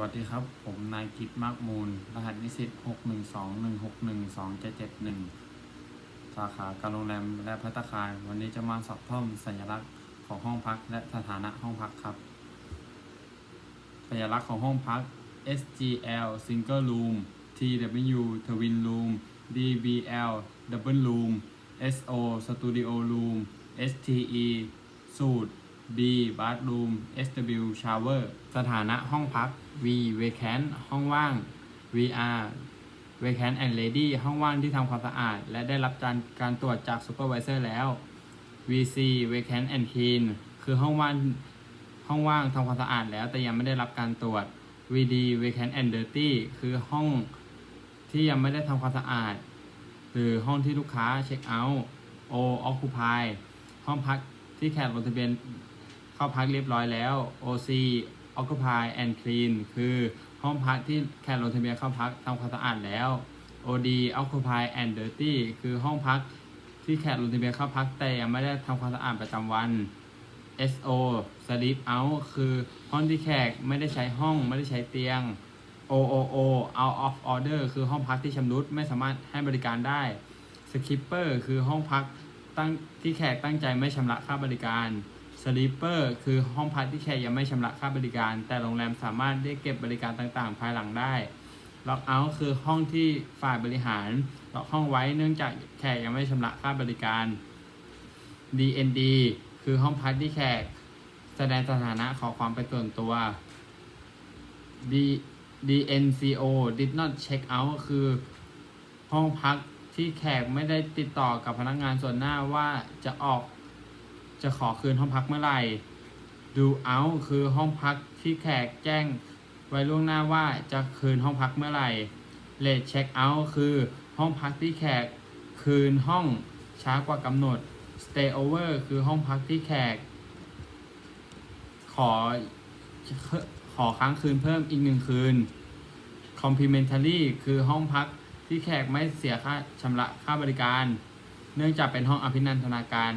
วัสดีครับ ผมนายกิตมากมูล รหัสนิสิตหกหนึ่งสองหนึ่งหกหนึ่งสองเจ็ดเจ็ดหนึ่งสาขาการโรงแรมและพัตตาคาร วันนี้จะมาสอบท่อมสัญลักษณ์ของห้องพักและสถานะห้องพักครับ สัญลักษณ์ของห้องพัก SGL Single Room TW Twin Room DBL Double Room SO Studio Room STE Suite B Bathroom SW Shower สถานะห้องพัก V Vacant ห้องว่าง VR Vacant and Ready ห้องว่างที่ทำความสะอาด และได้รับการการตรวจจาก Supervisor แล้ว VC Vacant and Clean คือห้องว่างห้องว่างทำความสะอาดแล้ว แต่ยังไม่ได้รับการตรวจ VD Vacant and Dirty คือห้องที่ยังไม่ได้ทำความสะอาด หรือห้องที่ลูกค้าเช็คเอาท์ O Occupy ห้องพักที่แขกลงทะเบียน เข้าพักเรียบร้อยแล้ว OC Occupy and Clean คือห้องพักที่แขกลงทะเบียนเข้าพักทำความสะอาดแล้ว OD Occupy and Dirty คือห้องพักที่แขกลงทะเบียนเข้าพักแต่ยังไม่ได้ทำความสะอาดประจำวัน SO Sleep Out คือห้องที่แขกไม่ได้ใช้ห้องไม่ได้ใช้เตียง OOO Out of Order คือห้องพักที่ชำรุดไม่สามารถให้บริการได้ Skipper คือห้องพักตั้งที่แขกตั้งใจไม่ชำระค่าบริการ Sleeper คือห้องพักที่แขกยังไม่ชำระค่าบริการ แต่โรงแรมสามารถเรียกเก็บบริการต่างๆ ภายหลังได้ Lock Out คือห้องที่ฝ่ายบริหารล็อกห้องไว้เนื่องจากแขกยังไม่ชำระค่าบริการ DND คือห้องพักที่แขกแสดงสถานะขอความเป็นส่วนตัว D DNCO did not check out คือห้องพักที่แขกไม่ได้ติดต่อกับพนักงานส่วนหน้าว่าจะออก จะขอคืนห้องพักเมื่อไหร่ Do out คือห้องพักที่แขกแจ้ง ไว้ล่วงหน้าว่าจะคืนห้องพักเมื่อไหร่ Late check out คือห้องพักที่แขกคืนห้องช้ากว่ากำหนด Stay over คือห้องพักที่แขก ขอขอค้างคืนเพิ่มอีกหนึ่งคืน complimentary คือห้องพักที่แขกไม่เสียค่าชำระค่าบริการ เนื่องจากเป็นห้องอภินันทนาการ